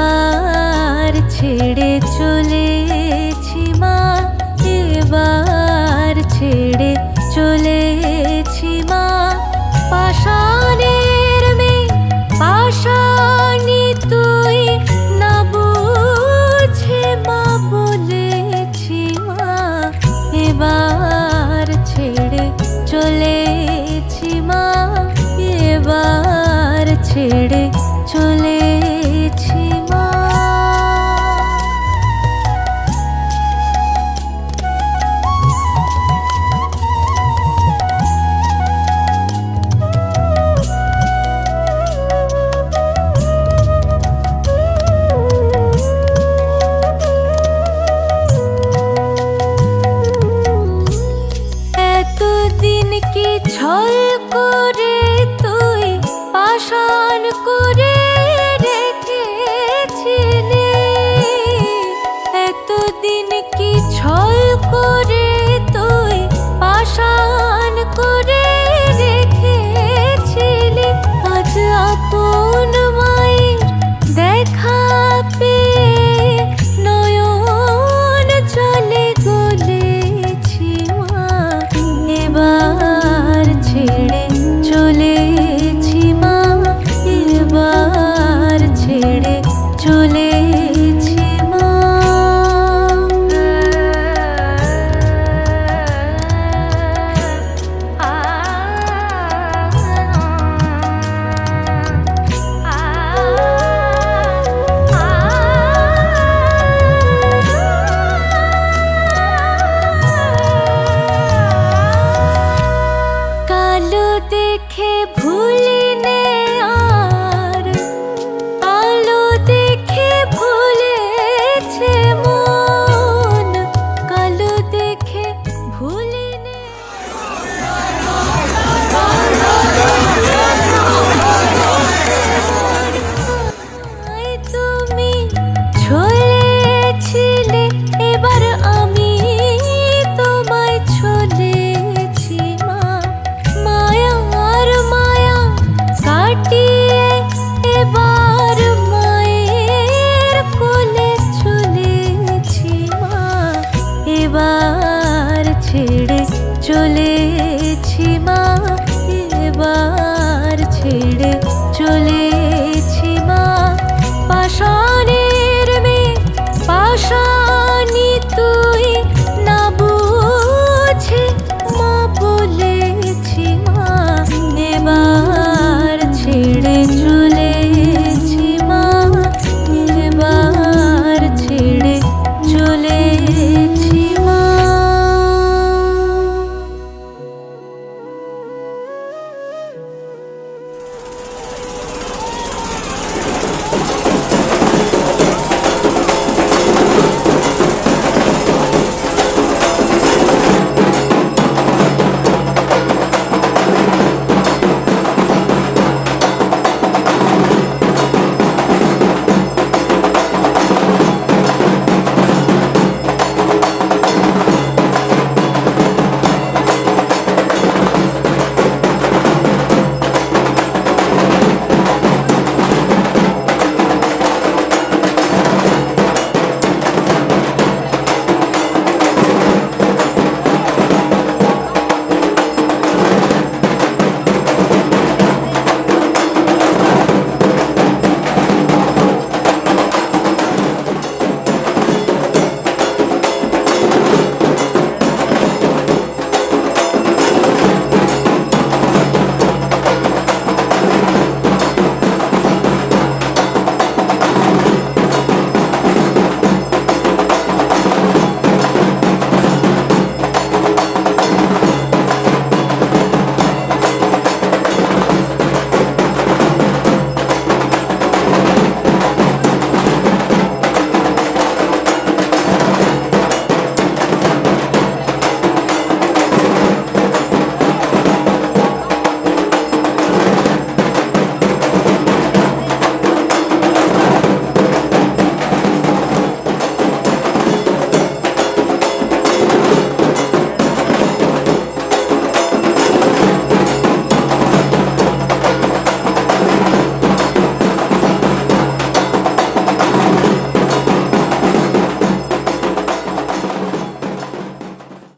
এবার ছেড়ে চলেছি মা, এবার ছেড়ে চলেছি মা। পাশানের মে পাশানি তুই না বুঝে মা বলেছি মা, এবার ছেড়ে চলেছি মা, এবার ছেড়ে চলে পাষাণ করে ছেড়ে